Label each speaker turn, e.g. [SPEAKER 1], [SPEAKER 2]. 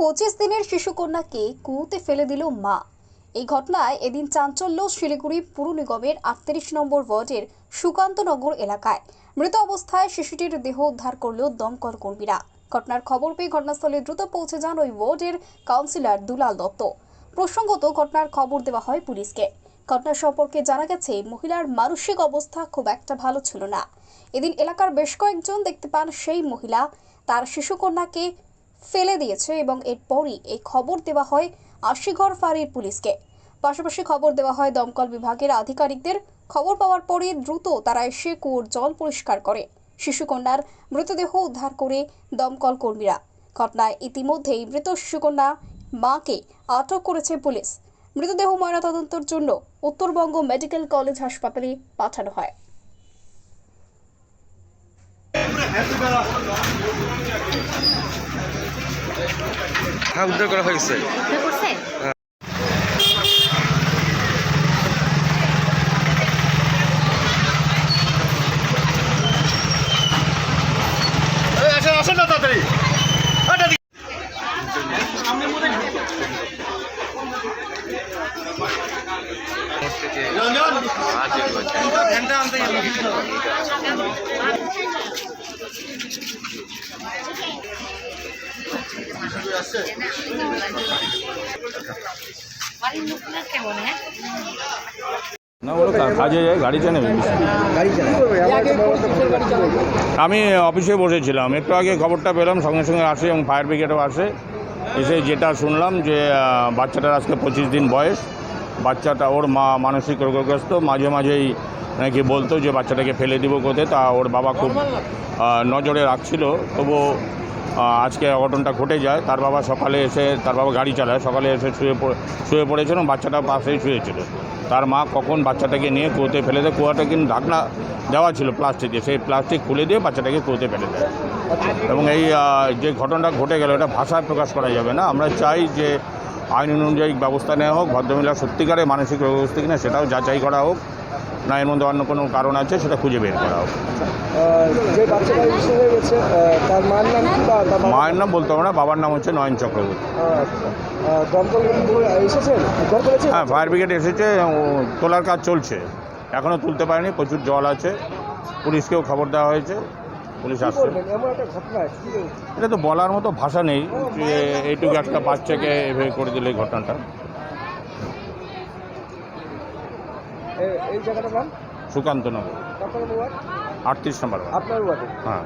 [SPEAKER 1] পঁচিশ দিনের শিশুকন্যাকে কুয়োতে ফেলে দিল মা। এই ঘটনায় এদিন চাঞ্চল্য, শিলিগুড়ি পুর নিগমের আটত্রিশ নম্বর ওয়ার্ডের সুকান্তনগর এলাকায়। মৃত অবস্থায় শিশুটির দেহ উদ্ধার করল দমকল কর্মীরা। ঘটনার খবর পেয়ে ঘটনাস্থলে দ্রুত পৌঁছে যান ওই ওয়ার্ডের কাউন্সিলর দুলাল দত্ত। প্রসঙ্গত ঘটনার খবর দেওয়া হয় পুলিশকে। ঘটনা সম্পর্কে জানা গেছে, মহিলার মানসিক অবস্থা খুব একটা ভালো ছিল না। এদিন এলাকার বেশ কয়েকজন দেখতে পান সেই মহিলা। তার শিশুকন্যাকে ফেলে দিয়েছে এবং এরপরই এই খবর দেওয়া হয় আশিঘর ফাঁড়ির পুলিশকে। পাশাপাশি খবর দেওয়া হয় দমকল বিভাগের আধিকারিকদের। খবর পাওয়ার পরে দ্রুত তারা এসে কুয়োর জল পরিষ্কার করে। শিশুকন্যার মৃতদেহ উদ্ধার করে দমকল কর্মীরা। ঘটনায় ইতিমধ্যেই মৃত শিশুকন্যা মাকে আটক করেছে পুলিশ। মৃতদেহ ময়নাতদন্তের জন্য উত্তরবঙ্গ মেডিকেল কলেজ হাসপাতালে পাঠানো হয়।
[SPEAKER 2] হ্যাঁ উদ্ধার করা হয়েছে।
[SPEAKER 3] আসেন না তাড়াতাড়ি।
[SPEAKER 4] হ্যাঁ
[SPEAKER 5] কাজে আমি অফিসে বসেছিলাম। একটু আগে খবরটা পেলাম সঙ্গে সঙ্গে আসে এবং ফায়ার ব্রিগেডও আসে। এসে যেটা শুনলাম যে বাচ্চাটার আজকে পঁচিশ দিন বয়স। বাচ্চাটা ওর মা মানসিক রোগগ্রস্ত। মাঝে মাঝেই নাকি বলতো যে বাচ্চাটাকে ফেলে দিব কোথায় তা ওর বাবা খুব নজরে রাখছিল। তবু আহ, আজকে অঘটনটা ঘটে যায়। তার বাবা সকালে এসে, তার বাবা গাড়ি চালায়। সকালে এসে শুয়ে শুয়ে পড়েছিল, বাচ্চাটা পাশেই শুয়েছিল। তার মা কখন বাচ্চাটাকে নিয়ে কুয়োতে ফেলে দেয়, কুয়াটা কিন্তু ঢাকনা দেওয়া ছিল প্লাস্টিকে। সেই প্লাস্টিক খুলে দিয়ে বাচ্চাটাকে কুয়োতে ফেলে দেয়। এবং এই যে ঘটনাটা ঘটে গেল, এটা ভাষায় প্রকাশ করা যাবে না। আমরা চাই যে আইন অনুযায়ী ব্যবস্থা নেওয়া হোক ভদ্রমহিলা সত্যিকারে মানসিক রোগগ্রস্ত কিনা সেটাও যাচাই করা হোক না এর মধ্যে অন্য কোনো কারণ আছে সেটা খুঁজে বের করা হোক।
[SPEAKER 6] মায়ের নাম
[SPEAKER 5] বলতে হবে না বাবার নাম হচ্ছে নয়ন চক্রবর্তী।
[SPEAKER 6] করেছে
[SPEAKER 5] হ্যাঁ ফায়ার ব্রিগেড এসেছে তোলার কাজ চলছে। এখনও তুলতে পারেনি প্রচুর জল আছে পুলিশকেও খবর দেওয়া হয়েছে। পুলিশ আসছে। এটা তো বলার মতো ভাষা নেই যে এইটুকু একটা বাচ্চাকে এভাবে করে দিল এই ঘটনাটা।
[SPEAKER 6] সুকান্ত ওয়ার্ড
[SPEAKER 5] আটত্রিশ নম্বর
[SPEAKER 6] আপনার
[SPEAKER 5] হ্যাঁ।